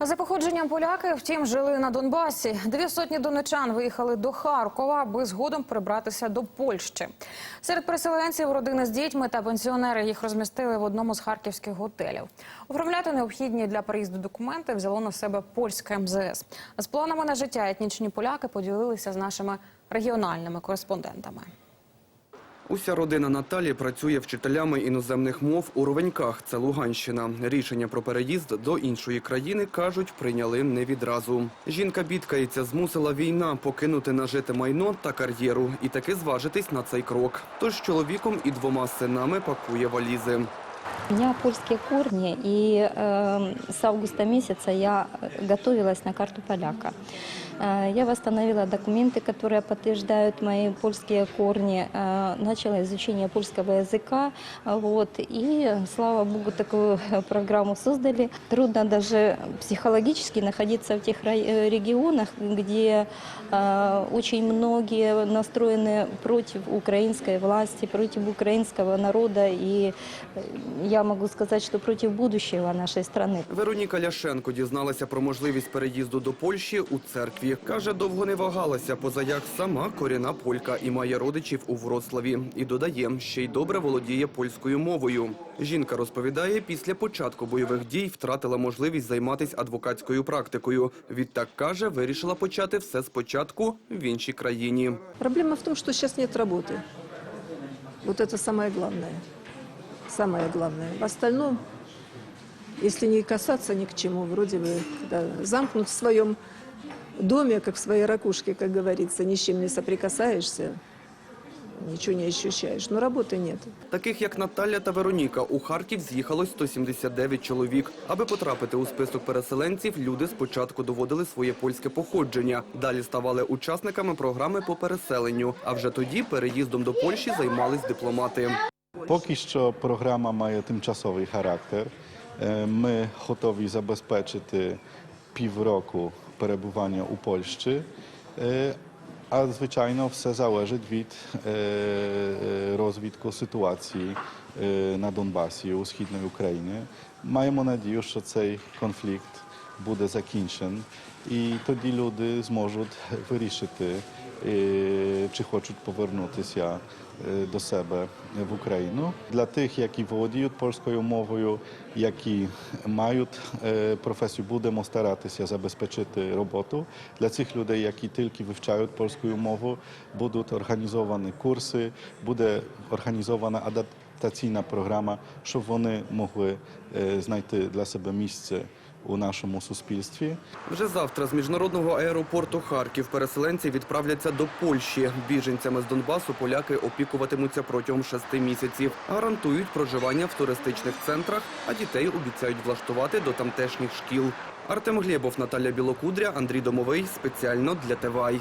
За походженням поляки, втім, жили на Донбасі. Дві сотні донечан виїхали до Харкова, аби згодом перебратися до Польщі. Серед переселенців родини з дітьми та пенсіонери їх розмістили в одному з харківських готелів. Оформляти необхідні для переїзду документи взяло на себе польське МЗС. З планами на життя етнічні поляки поділилися з нашими регіональними кореспондентами. Уся родина Наталі працює вчителями іноземних мов у Ровеньках. Це Луганщина. Рішення про переїзд до іншої країни кажуть, прийняли не відразу. Жінка бідкається, змусила війна покинути нажите майно та кар'єру і таки зважитись на цей крок. Тож чоловіком і двома синами пакує валізи. У меня польские корни, и э, с августа месяца я готовилась на карту поляка. Э, я восстановила документы, которые подтверждают мои польские корни, э, начала изучение польского языка, вот, и, слава богу, такую программу создали. Трудно даже психологически находиться в тех э, регионах, где э, очень многие настроены против украинской власти, против украинского народа, и э, я могу сказать, что против будущего нашей страны. Вероніка Ляшенко дізналася про можливість переїзду до Польщі у церкві. Каже, довго не вагалася, поза як сама корінна полька і має родичів у Вроцлаві. І додає, ще й добре володіє польською мовою. Жінка розповідає, після початку бойових дій втратила можливість займатися адвокатською практикою. Відтак каже, вирішила почати все спочатку в іншій країні. Проблема в том, что сейчас нет работы. Вот это самое главное. Самое главное. В остальном, если не касаться ни к чему, вроде бы да, замкнут в своем доме, как в своей ракушке, как говорится, ни с чем не соприкасаешься, ничего не ощущаешь. Но работы нет. Таких як Наталя та Вероніка у Харків з'їхалось 179 чоловік. Аби потрапити у список переселенців, люди спочатку доводили своє польське походження. Далі ставали учасниками програми по переселенню. А вже тоді переїздом до Польщі займались дипломати. Поки що програма має тимчасовий характер. Е, Ми готові забезпечити півроку перебування у Польщі, Е, а звичайно все залежить від е, е, розвитку ситуації е, на Донбасі у східній Україні. Маємо надію, що цей конфлікт буде закінчений, і тоді люди зможуть вирішити, е, чи хочуть повернутися е, до себе в Україну. Для тих, які володіють польською мовою, які мають е, професію, будемо старатися забезпечити роботу. Для цих людей, які тільки вивчають польську мову, будуть організовані курси, буде організована адаптаційна програма, щоб вони могли е, знайти для себе місце у нашому суспільстві. Вже завтра з міжнародного аеропорту Харків переселенці відправляться до Польщі. Біженцями з Донбасу поляки опікуватимуться протягом шести місяців. Гарантують проживання в туристичних центрах, а дітей обіцяють влаштувати до тамтешніх шкіл. Артем Глєбов, Наталя Білокудря, Андрій Домовий спеціально для ТВАЙ.